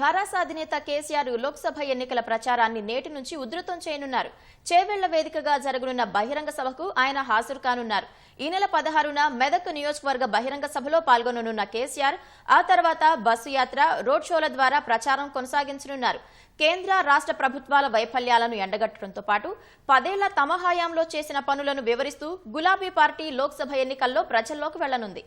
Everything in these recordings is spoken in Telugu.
భారాస అధినేత కేసీఆర్ లోక్సభ ఎన్నికల ప్రచారాన్ని నేటి నుంచి ఉధృతం చేయనున్నారు. చేవెళ్ళ వేదికగా జరగనున్న బహిరంగ సభకు ఆయన హాజరు కానున్నారు. ఈ నెల పదహారున మెదక్ నియోజకవర్గ బహిరంగ సభలో పాల్గొననున్న కేసీఆర్ ఆ తర్వాత బస్సు యాత్ర రోడ్ షోల ద్వారా ప్రచారం కొనసాగించనున్నారు. కేంద్ర రాష్ట్ర ప్రభుత్వాల వైఫల్యాలను ఎండగట్టడంతో పాటు పదేళ్ళ తమ హయాంలో చేసిన పనులను వివరిస్తూ గులాబీ పార్టీ లోక్సభ ఎన్నికల్లో ప్రజల్లోకి వెళ్ళనుంది.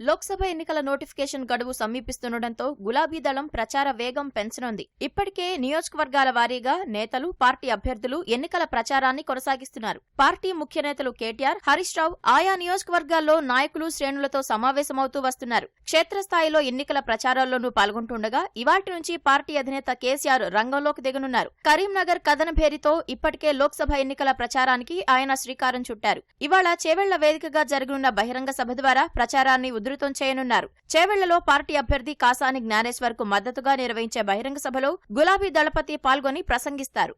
లోక్సభ ఎన్నికల నోటిఫికేషన్ గడువు సమీపిస్తుండటంతో గులాబీ దళం ప్రచార వేగం పెంచనుంది. ఇప్పటికే నియోజకవర్గాల వారీగా నేతలు పార్టీ అభ్యర్థులు ఎన్నికల ప్రచారాన్ని కొనసాగిస్తున్నారు. పార్టీ ముఖ్య నేతలు కేటీఆర్ హరీష్ రావు ఆయా నియోజకవర్గాల్లో నాయకులు శ్రేణులతో సమావేశమవుతూ వస్తున్నారు. క్షేత్రస్థాయిలో ఎన్నికల ప్రచారాల్లోనూ పాల్గొంటుండగా ఇవాటి నుంచి పార్టీ అధినేత కేసీఆర్ రంగంలోకి దిగనున్నారు. కరీంనగర్ కథన భేరితో ఇప్పటికే లోక్సభ ఎన్నికల ప్రచారానికి ఆయన శ్రీకారం చుట్టారు. ఇవాళ చేవెళ్ళ వేదికగా జరగనున్న బహిరంగ సభ ద్వారా ప్రచారాన్ని ఉధృతం చేయనున్నారు. చేవెళ్ళలో పార్టీ అభ్యర్థి కాసాని జ్ఞానేశ్వర్కు మద్దతుగా నిర్వహించే బహిరంగ సభలో గులాబీ దళపతి పాల్గొని ప్రసంగిస్తారు.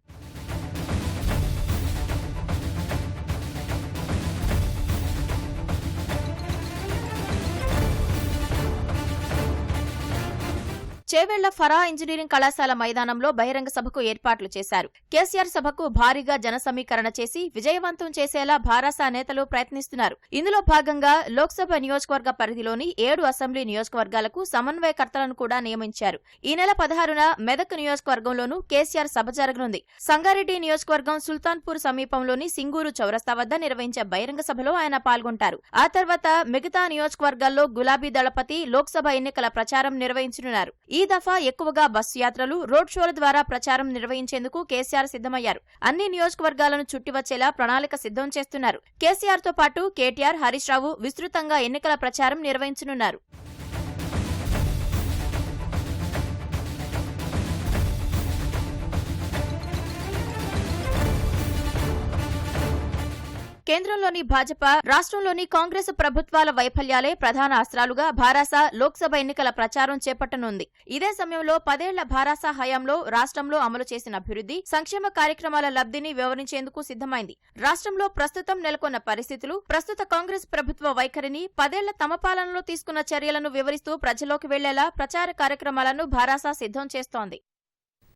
చేవెళ్ళ ఫరా ఇంజనీరింగ్ కళాశాల మైదానంలో బహిరంగ సభకు ఏర్పాట్లు చేశారు. కేసీఆర్ సభకు భారీగా జన సమీకరణ చేసి విజయవంతం చేసేలా భారాసా నేతలు ప్రయత్నిస్తున్నారు. ఇందులో భాగంగా లోక్సభ నియోజకవర్గ పరిధిలోని ఏడు అసెంబ్లీ నియోజకవర్గాలకు సమన్వయకర్తలను కూడా నియమించారు. ఈ నెల పదహారున మెదక్ నియోజకవర్గంలోనూ కేసీఆర్ సభ జరగనుంది. సంగారెడ్డి నియోజకవర్గం సుల్తాన్పూర్ సమీపంలోని సింగూరు చౌరస్తా వద్ద నిర్వహించే బహిరంగ సభలో ఆయన పాల్గొంటారు. ఆ తర్వాత మిగతా నియోజకవర్గాల్లో గులాబీ దళపతి లోక్సభ ఎన్నికల ప్రచారం నిర్వహించనున్నారు. ఈ దఫా ఎక్కువగా బస్సు యాత్రలు రోడ్ షోల ద్వారా ప్రచారం నిర్వహించేందుకు కేసీఆర్ సిద్ధమయ్యారు. అన్ని నియోజకవర్గాలను చుట్టివచ్చేలా ప్రణాళిక సిద్ధం చేస్తున్నారు. కేసీఆర్తో పాటు కేటీఆర్ హరీష్ రావు విస్తృతంగా ఎన్నికల ప్రచారం నిర్వహించనున్నారు. కేంద్రంలోని భాజపా రాష్ట్రంలోని కాంగ్రెస్ ప్రభుత్వాల వైఫల్యాలే ప్రధాన అస్త్రాలుగా భారాస లోక్సభ ఎన్నికల ప్రచారం చేపట్టనుంది. ఇదే సమయంలో పదేళ్ళ భారాస హయాంలో రాష్ట్రంలో అమలు చేసిన అభివృద్ధి సంక్షేమ కార్యక్రమాల లబ్ధిని వివరించేందుకు సిద్ధమైంది. రాష్ట్రంలో ప్రస్తుతం నెలకొన్న పరిస్థితులు ప్రస్తుత కాంగ్రెస్ ప్రభుత్వ వైఖరిని పదేళ్ళ తమ పాలనలో తీసుకున్న చర్యలను వివరిస్తూ ప్రజలోకి వెళ్ళేలా ప్రచార కార్యక్రమాలను భారాస సిద్ధం చేస్తోంది.